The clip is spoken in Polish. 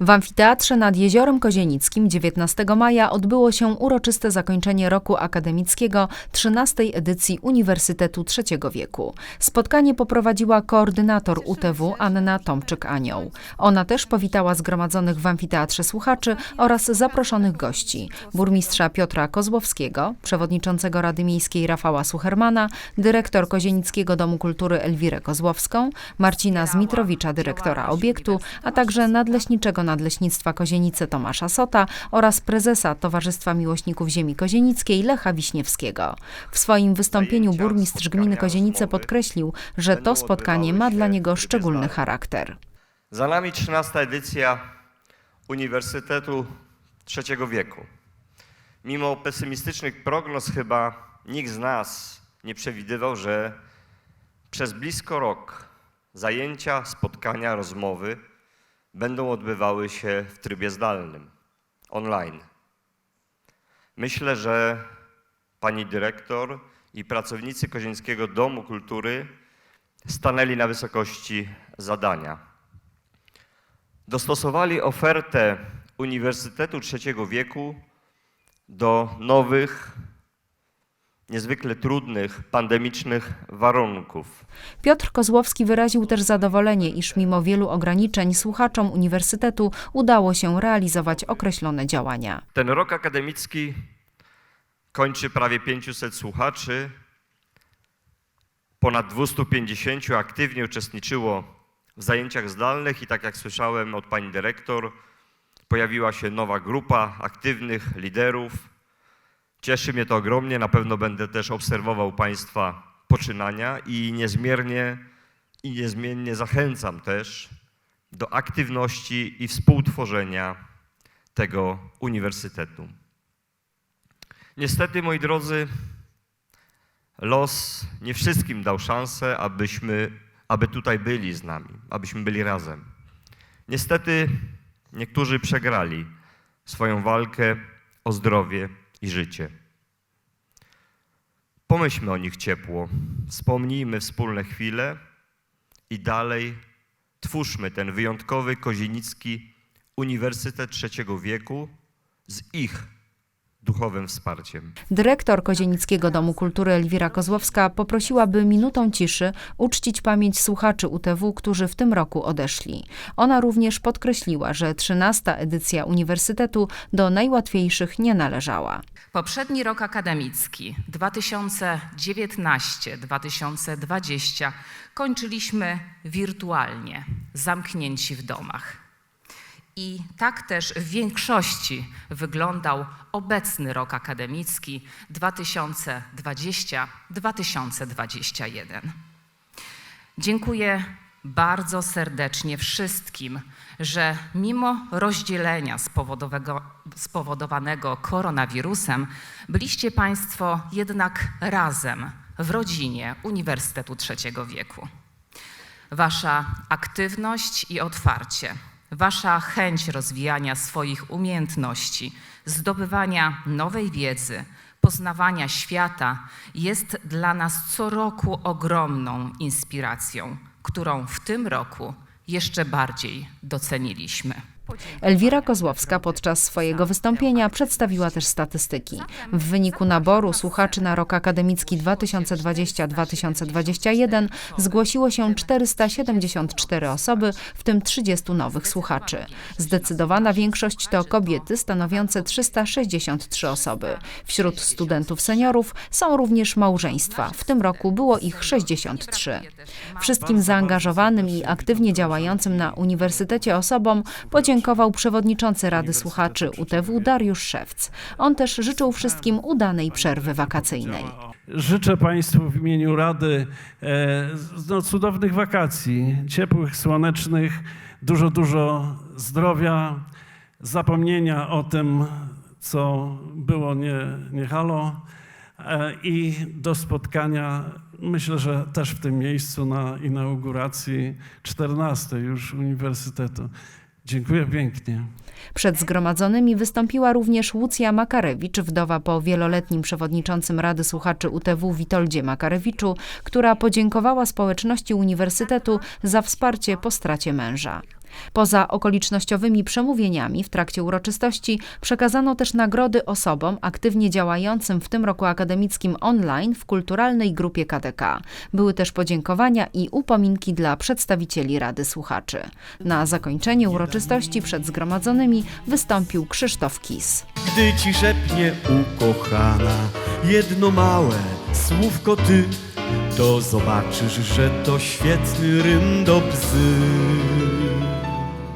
W amfiteatrze nad Jeziorem Kozienickim 19 maja odbyło się uroczyste zakończenie roku akademickiego 13 edycji Uniwersytetu Trzeciego Wieku. Spotkanie poprowadziła koordynator UTW Anna Tomczyk-Anioł. Ona też powitała zgromadzonych w amfiteatrze słuchaczy oraz zaproszonych gości. Burmistrza Piotra Kozłowskiego, przewodniczącego Rady Miejskiej Rafała Suchermana, dyrektor Kozienickiego Domu Kultury Elwirę Kozłowską, Marcina Zmitrowicza, dyrektora obiektu, a także nadleśniczego Nadleśnictwa Kozienice Tomasza Sota oraz prezesa Towarzystwa Miłośników Ziemi Kozienickiej Lecha Wiśniewskiego. W swoim wystąpieniu burmistrz gminy Kozienice podkreślił, że to spotkanie ma dla niego szczególny charakter. Za nami 13 edycja Uniwersytetu Trzeciego Wieku. Mimo pesymistycznych prognoz chyba nikt z nas nie przewidywał, że przez blisko rok zajęcia, spotkania, rozmowy będą odbywały się w trybie zdalnym, online. Myślę, że pani dyrektor i pracownicy Kozieńskiego Domu Kultury stanęli na wysokości zadania. Dostosowali ofertę Uniwersytetu Trzeciego Wieku do nowych, niezwykle trudnych, pandemicznych warunków. Piotr Kozłowski wyraził też zadowolenie, iż mimo wielu ograniczeń słuchaczom uniwersytetu udało się realizować określone działania. Ten rok akademicki kończy prawie 500 słuchaczy. Ponad 250 aktywnie uczestniczyło w zajęciach zdalnych i tak jak słyszałem od pani dyrektor, pojawiła się nowa grupa aktywnych liderów. Cieszy mnie to ogromnie, na pewno będę też obserwował państwa poczynania i niezmiernie i niezmiennie zachęcam też do aktywności i współtworzenia tego uniwersytetu. Niestety, moi drodzy, los nie wszystkim dał szansę, abyśmy, aby tutaj byli z nami, abyśmy byli razem. Niestety, niektórzy przegrali swoją walkę o zdrowie i życie. Pomyślmy o nich ciepło, wspomnijmy wspólne chwile i dalej twórzmy ten wyjątkowy kozienicki Uniwersytet Trzeciego Wieku z ich duchowym wsparciem. Dyrektor Kozienickiego Domu Kultury Elwira Kozłowska poprosiła, by minutą ciszy uczcić pamięć słuchaczy UTW, którzy w tym roku odeszli. Ona również podkreśliła, że 13 edycja Uniwersytetu do najłatwiejszych nie należała. Poprzedni rok akademicki 2019-2020 kończyliśmy wirtualnie, zamknięci w domach. I tak też w większości wyglądał obecny rok akademicki 2020-2021. Dziękuję bardzo serdecznie wszystkim, że mimo rozdzielenia spowodowanego koronawirusem, byliście Państwo jednak razem w rodzinie Uniwersytetu Trzeciego Wieku. Wasza aktywność i otwarcie, Wasza chęć rozwijania swoich umiejętności, zdobywania nowej wiedzy, poznawania świata jest dla nas co roku ogromną inspiracją, którą w tym roku jeszcze bardziej doceniliśmy. Elwira Kozłowska podczas swojego wystąpienia przedstawiła też statystyki. W wyniku naboru słuchaczy na rok akademicki 2020-2021 zgłosiło się 474 osoby, w tym 30 nowych słuchaczy. Zdecydowana większość to kobiety, stanowiące 363 osoby. Wśród studentów seniorów są również małżeństwa. W tym roku było ich 63. Wszystkim zaangażowanym i aktywnie działającym na uniwersytecie osobom podziękował przewodniczący Rady Słuchaczy UTW Dariusz Szewc. On też życzył wszystkim udanej przerwy wakacyjnej. Życzę Państwu w imieniu Rady e, no, cudownych wakacji, ciepłych, słonecznych, dużo, dużo zdrowia, zapomnienia o tym, co było nie, nie halo e, i do spotkania, myślę, że też w tym miejscu na inauguracji 14 już Uniwersytetu. Dziękuję pięknie. Przed zgromadzonymi wystąpiła również Łucja Makarewicz, wdowa po wieloletnim przewodniczącym Rady Słuchaczy UTW Witoldzie Makarewiczu, która podziękowała społeczności Uniwersytetu za wsparcie po stracie męża. Poza okolicznościowymi przemówieniami w trakcie uroczystości przekazano też nagrody osobom aktywnie działającym w tym roku akademickim online w kulturalnej grupie KDK. Były też podziękowania i upominki dla przedstawicieli Rady Słuchaczy. Na zakończenie uroczystości przed zgromadzonymi wystąpił Krzysztof Kis. Gdy ci szepnie ukochana jedno małe słówko ty, to zobaczysz, że to świetny rym do bzy.